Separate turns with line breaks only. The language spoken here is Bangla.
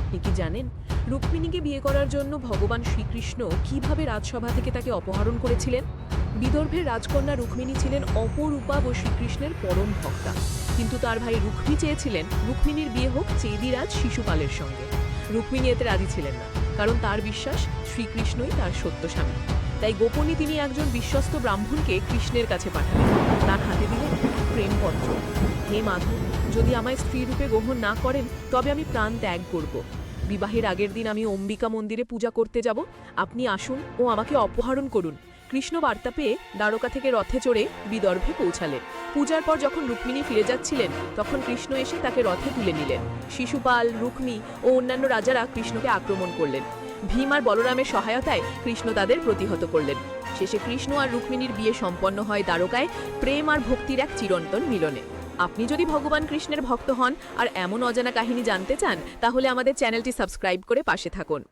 আপনি কি জানেন? রুক্মিণীকে বিয়ে করার জন্য ভগবান শ্রীকৃষ্ণ কীভাবে রাজসভা থেকে তাকে অপহরণ করেছিলেন? বিদর্ভের রাজকন্যা রুক্মিণী ছিলেন অপরূপা ও শ্রীকৃষ্ণের পরম ভক্তা। কিন্তু তার ভাই রুক্মী চেয়েছিলেন রুক্মিণীর বিয়ে হোক চেদিরাজ শিশুপালের সঙ্গে। রুক্মিণী এতে রাজি ছিলেন না, কারণ তার বিশ্বাস শ্রীকৃষ্ণই তার সত্য স্বামী। তাই গোপনে তিনি একজন বিশ্বস্ত ব্রাহ্মণকে কৃষ্ণের কাছে পাঠালেন। তার হাতে দিলেন প্রেমপত্র হে মাধব যদি আমায় স্ত্রী রূপে গ্রহণ না করেন, তবে আমি প্রাণ ত্যাগ করব। বিবাহের আগের দিন আমি অম্বিকা মন্দিরে পূজা করতে যাব। আপনি আসুন ও আমাকে অপহরণ করুন। কৃষ্ণ বার্তা পেয়ে দ্বারকা থেকে রথে চড়ে বিদর্ভে পৌঁছালেন। পূজার পর যখন রুক্মিণী ফিরে যাচ্ছিলেন, তখন কৃষ্ণ এসে তাকে রথে তুলে নিলেন। শিশুপাল, রুক্মী ও অন্যান্য রাজারা কৃষ্ণকে আক্রমণ করলেন। ভীম আর বলরামের সহায়তায় কৃষ্ণ তাদের প্রতিহত করলেন। শেষে কৃষ্ণ আর রুক্মিণীর বিয়ে সম্পন্ন হয় দ্বারকায়, প্রেম আর ভক্তির এক চিরন্তন মিলনে। আপনি যদি ভগবান কৃষ্ণের ভক্ত হন আর এমন অজানা কাহিনী জানতে চান, তাহলে আমাদের চ্যানেলটি সাবস্ক্রাইব করে পাশে থাকুন।